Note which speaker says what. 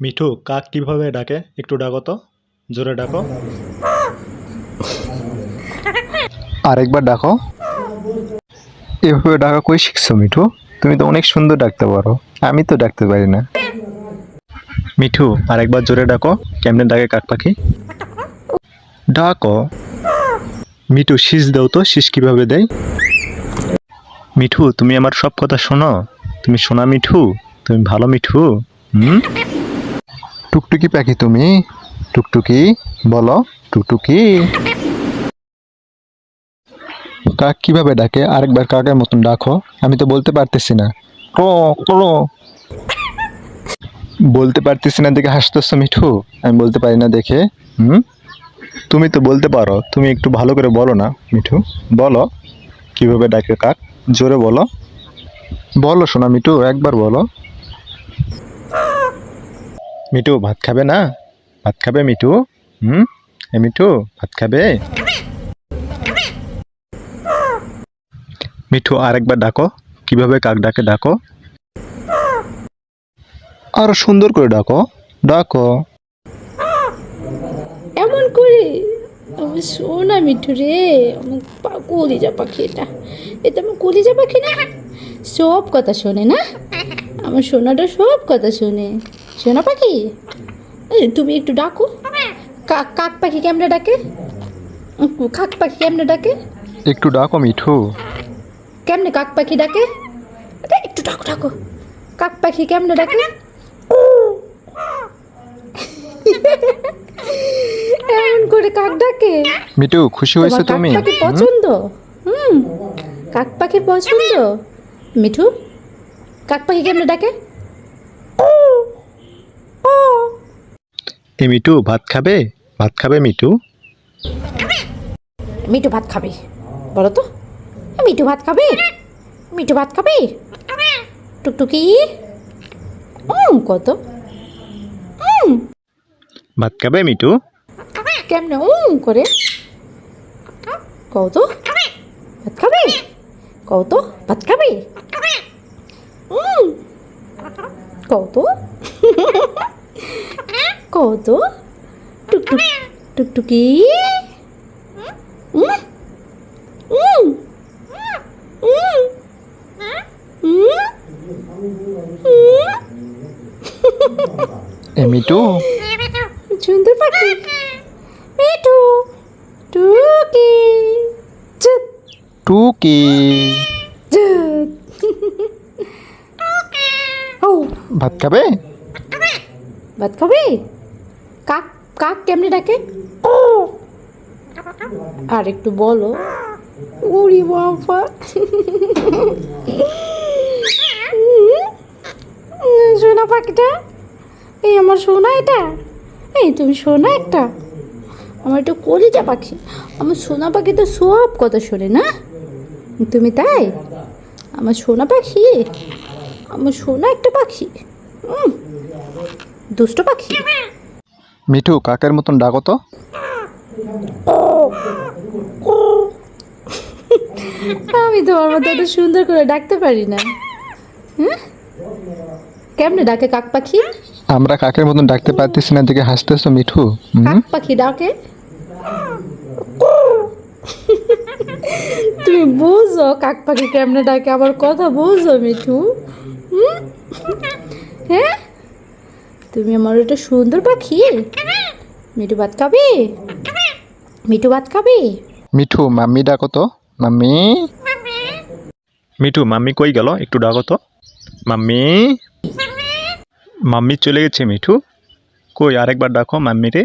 Speaker 1: মিঠু কাক কীভাবে ডাকে? একটু ডাকো তো। জোরে ডাকো।
Speaker 2: আরেকবার ডাকো। এভাবে ডাকা কই শিখছো মিঠু? তুমি তো অনেক সুন্দর ডাকতে পারো। আমি তো ডাকতে পারি না।
Speaker 1: মিঠু আরেকবার জোরে ডাকো। কেমনে ডাকে কাক পাখি? ডাকো। মিঠু শীষ দাও তো। শীষ কীভাবে দেয়? মিঠু তুমি আমার সব কথা শোনো। তুমি শোনা মিঠু তুমি ভালো মিঠু। হুম?
Speaker 2: টুকটুকি পাখি তুমি। টুকটুকি, বলো, টুকটুকি। কাক কীভাবে ডাকে? আরেকবার কাকের মতন ডাকো। আমি তো বলতে পারতেছি না। বলতে পারতেছি না দেখে হাসতেছো মিঠু? আমি বলতে পারি না দেখে। হুম? তুমি তো বলতে পারো। তুমি একটু ভালো করে বলো না, মিঠু। বলো, কীভাবে ডাকে কাক? জোরে বলো। বলো শোনা মিঠু, একবার বলো।
Speaker 1: মিঠু, ভাত খাবে না? ভাত খাবে মিঠু? হুম? এ মিঠু, ভাত খাবে? মিঠু, আরেকবার ডাকো। কীভাবে কাক ডাকে, ডাকো।
Speaker 2: আরও সুন্দর করে ডাকো। ডাকো।
Speaker 3: এমন করে? আমার সোনা মিঠু রে, আমার কলিজা পাখি এটা এটা আমার কলিজা পাখি না? সব কথা শোনে না? আমার সোনাটা সব কথা শোনে। সোনা পাখি? তুমি একটু ডাকো। কাক কাক পাখি কেমনে ডাকে? কাক পাখি কেমনে ডাকে?
Speaker 2: একটু ডাকো মিঠু।
Speaker 3: কেমনে কাক পাখি ডাকে? একটু ডাকো ডাকো। কাক পাখি কেমনে ডাকে? এমন করে কাক ডাকে?
Speaker 2: মিঠু খুশি হয়েছে
Speaker 3: কাক
Speaker 2: তুমি?
Speaker 3: পাখি পছন্দ? হুম। কাক পাখি পছন্দ? মিঠু কাক পাখি কেমনে ডাকে?
Speaker 1: এ মিঠু ভাত খাবে? ভাত খাবে মিঠু
Speaker 3: মিঠু ভাত খাবে। বলো তো মিঠু ভাত খাবে? মিঠু ভাত খাবে? টুকটুকি? উম, কত? উম,
Speaker 1: ভাত খাবে মিঠু
Speaker 3: কেমনে উম করে? কত? ভাত খাবে? কত? ভাত খাবে? কত? কত? টুকটুক টুকটুকি?
Speaker 2: মিঠু?
Speaker 3: সুন্দর পাখি। মিঠু টুকি
Speaker 2: টুকি। ভাত খাবে?
Speaker 3: ভাত খাবি? কাক কাক কেমনে ডাকে? আর একটু বলো। উড়ি বাবা। সোনা পাখিটা, এই আমার সোনা এটা, এই তুমি সোনা একটা। আমার একটু কলিজা পাখি। আমার সোনা পাখি তো সব কথা শোনে না? তুমি তাই? আমার সোনা পাখি? আমার সোনা একটা পাখি। দুষ্ট পাখি।
Speaker 2: মিঠু কাকের মতন ডাকো তো।
Speaker 3: আমি তোমার মতো এত সুন্দর করে ডাকতে পারি না। কেমনে ডাকে কাক পাখি?
Speaker 2: আমরা কাকের মতন ডাকতে পারতেছি না দেখে হাসতেছো মিঠু?
Speaker 3: কাক পাখি ডাকে? তুমি বুঝো কাক পাখি কেমনে ডাকে আমার কথা বুঝো মিঠু? হ্যাঁ? তুমি আমার একটা সুন্দর পাখি? মিঠু ভাত খাবে? মিঠু ভাত খাবে?
Speaker 2: মিঠু মাম্মি ডাকো তো। মাম্মি।
Speaker 1: মিঠু মাম্মি কই গেল? একটু ডাকো তো। মাম্মি। মাম্মি চলে গেছে মিঠু। কই আরেকবার ডাকো মাম্মি রে।